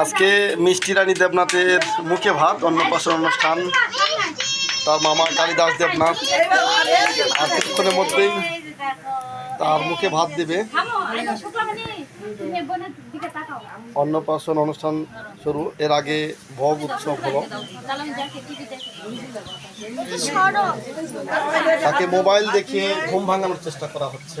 আজকে মিষ্টি রানী দেবনাথের মুখে ভাত, অন্নপ্রাশন অনুষ্ঠান। তার মামা কালিদাস দেবনাথ আর কিছুক্ষণের মধ্যেই তার মুখে ভাত দেবে। অন্নপ্রাশন অনুষ্ঠান শুরু, এর আগে ভোগ উৎসব হলো। তাকে মোবাইল দেখিয়ে ঘুম ভাঙানোর চেষ্টা করা হচ্ছে।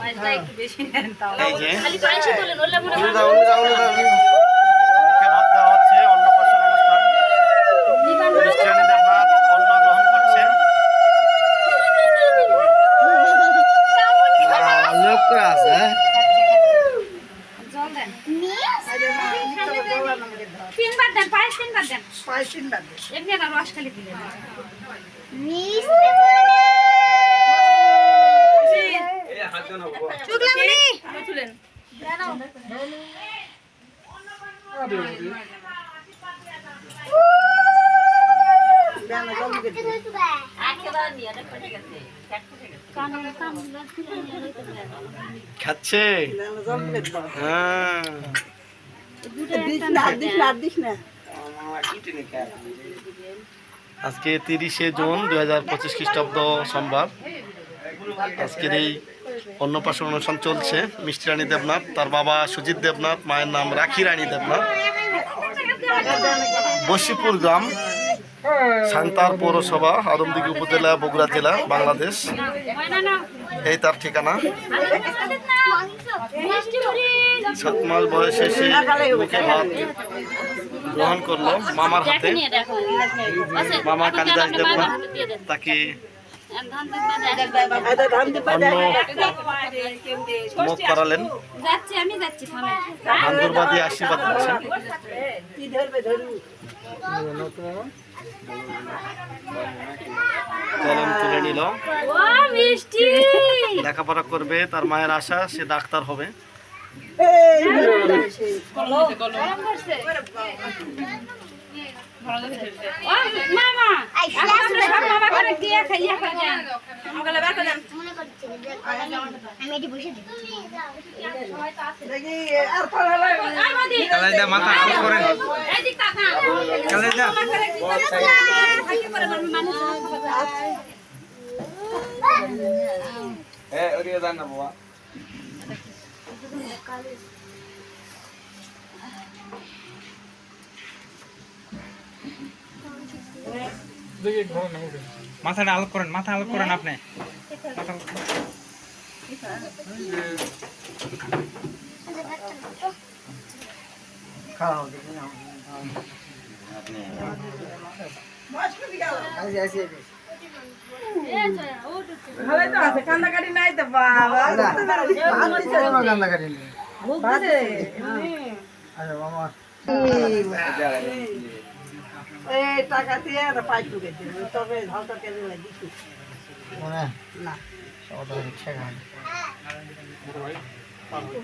তিনবার দেন পায়েস তিনবার দেন। এমনি না রস খালি দিলেন তুলেন দেন জল মুখে দিন। কান কান তুলে খাচ্ছে। হ্যাঁ আজকে তিরিশে জুন দুই হাজার পঁচিশ খ্রিস্টাব্দ সোমবার আজকের এই অন্নপ্রাশন অনুষ্ঠান চলছে, মিষ্টি রানী দেবনাথ, তার বাবা সুজিত দেবনাথ, মায়ের নাম রাখি রানী দেবনাথ। বসিপুর গ্রাম সান্তার পৌরসভা, আদমদিঘি উপজেলা, বগুড়া জেলা, বাংলাদেশ। এই তার ঠিকানা। সাত মাস বয়সে সে মুখে ভাত গ্রহণ করল মামার হাতে। মামা কালিদাস দেবনাথ, তাকে মুখ করালেন যাচ্ছি আমি যাচ্ছি থামে আন্দুরবাদী আশীর্বাদ কলম তুলে নিল ও মিষ্টি লেখাপড়া করবে তার মায়ের আশা সে ডাক্তার হবে। মাথা করেন। এ ওদিকে যান না বাবা মাথাটা আলোক করেন মাথা আলোক করেন আপনি। তো কান্দাকাটি নাই তো বাবা। বাজে এই টাকা দিয়ে আর পাইপ ঢুকে দিল তবে ঝালটা কেটে দিচ্ছি না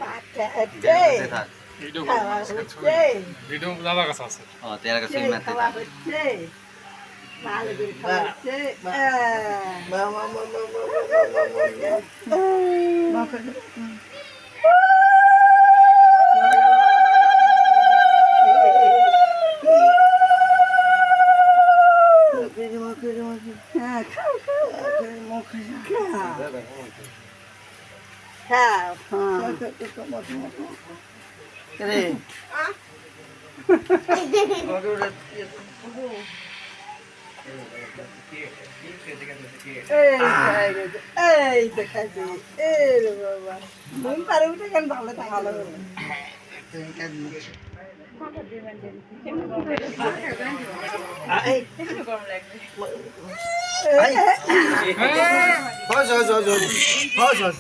বাচ্চা হচ্ছে খাওয়া হচ্ছে সেই খাওয়া হচ্ছে ভালো করে খাওয়া হচ্ছে হ্যাঁ খাও খাও খাও এই দেখাচ্ছি এই বাবা উঠে ভালো ভালো হস হস